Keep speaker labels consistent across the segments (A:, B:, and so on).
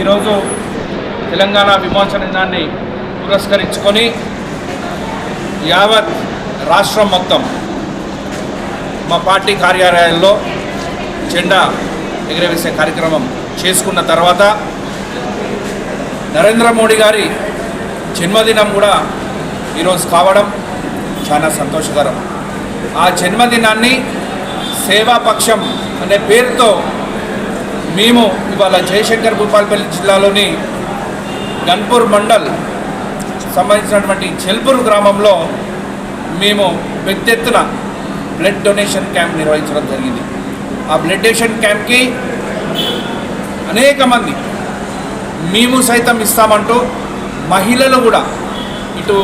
A: ఈరోజు తెలంగాణ విమోచన దినాన్ని పురస్కరించుకొని యావత్ రాష్ట్రం మొత్తం మా పార్టీ కార్యాలయాల్లో జెండా ఎగరవేసే కార్యక్రమం చేసుకున్న తర్వాత నరేంద్ర మోడీ గారి జన్మదినం కూడా ఈరోజు కావడం చాలా సంతోషకరం. ఆ జన్మదినాన్ని సేవాపక్షం అనే పేరుతో మేము ఇవాళ జయశంకర్ భూపాలపల్లి జిల్లాలోని గన్పూర్ మండల్ సంబంధించినటువంటి చెల్పూర్ గ్రామంలో మేము పెద్ద ఎత్తున బ్లడ్ డొనేషన్ క్యాంప్ నిర్వహించడం జరిగింది. ఆ బ్లడ్ డొనేషన్ క్యాంప్కి అనేక మంది మేము సైతం ఇస్తామంటూ మహిళలు కూడా ఇటు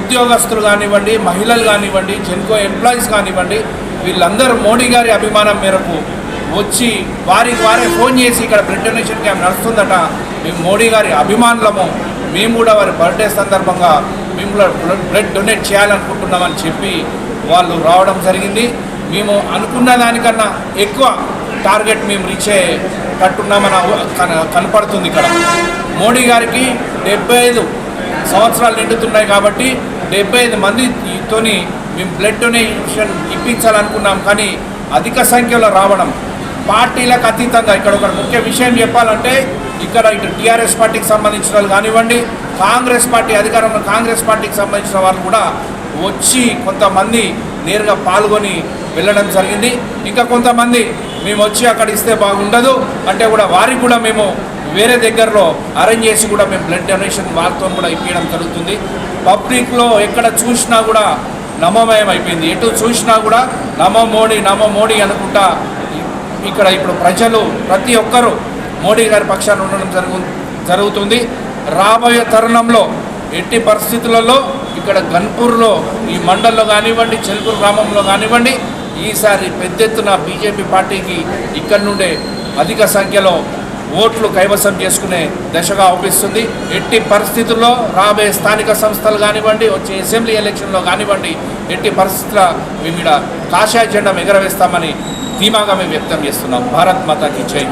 A: ఉద్యోగస్తులు కానివ్వండి మహిళలు కానివ్వండి జెన్కో ఎంప్లాయీస్ కానివ్వండి వీళ్ళందరూ మోడీ గారి అభిమానం మేరకు వచ్చి వారికి వారే ఫోన్ చేసి ఇక్కడ బ్లడ్ డొనేషన్ క్యాంప్ నడుస్తుందట. మేము మోడీ గారి అభిమానులము. మేము కూడా వారి బర్త్డే సందర్భంగా మేము కూడా బ్లడ్ బ్లడ్ డొనేట్ చేయాలనుకుంటున్నామని చెప్పి వాళ్ళు రావడం జరిగింది. మేము అనుకున్న దానికన్నా ఎక్కువ టార్గెట్ మేము రీచ్ అయ్యేటట్టున్నామని కన- కనపడుతుంది ఇక్కడ. మోడీ గారికి డెబ్బై ఐదు సంవత్సరాలు నిండుతున్నాయి కాబట్టి డెబ్బై ఐదు మందితోని మేము బ్లడ్ డొనేషన్ ఇప్పించాలనుకున్నాం కానీ అధిక సంఖ్యలో రావడం పార్టీలకు అతీతంగా ఇక్కడ ఒక ముఖ్య విషయం చెప్పాలంటే ఇక్కడ ఇటు టీఆర్ఎస్ పార్టీకి సంబంధించిన వాళ్ళు కానివ్వండి కాంగ్రెస్ పార్టీ అధికారంలో కాంగ్రెస్ పార్టీకి సంబంధించిన వాళ్ళు కూడా వచ్చి కొంతమంది నేరుగా పాల్గొని వెళ్ళడం జరిగింది. ఇంకా కొంతమంది మేము వచ్చి అక్కడ ఇస్తే బాగుండదు అంటే కూడా వారికి కూడా మేము వేరే దగ్గరలో అరేంజ్ చేసి కూడా మేము బ్లడ్ డొనేషన్ వాళ్ళతో కూడా ఇప్పించడం జరుగుతుంది. పబ్లిక్లో ఎక్కడ చూసినా కూడా నమోమయం అయిపోయింది. ఎటు చూసినా కూడా నమో మోడీ నమో మోడీ అనుకుంటా ఇక్కడ ఇప్పుడు ప్రజలు ప్రతి ఒక్కరూ మోడీ గారి పక్షాన ఉండడం జరుగు జరుగుతుంది. రాబోయే తరుణంలో ఎట్టి పరిస్థితులలో ఇక్కడ గన్పూర్లో ఈ మండల్లో కానివ్వండి చెల్పూర్ గ్రామంలో కానివ్వండి ఈసారి పెద్ద ఎత్తున బీజేపీ పార్టీకి ఇక్కడి నుండే అధిక సంఖ్యలో ఓట్లు కైవసం చేసుకునే దశగా అవుపిస్తుంది ఎట్టి పరిస్థితుల్లో రాబోయే స్థానిక సంస్థలు కానివ్వండి వచ్చే అసెంబ్లీ ఎలక్షన్లో కానివ్వండి ఎట్టి పరిస్థితుల మేము ఇక్కడ కాషాయ జెండా ఎగరవేస్తామని ధీమాగా మేము వ్యక్తం చేస్తున్నాం. భారత్ మాతాకి జై.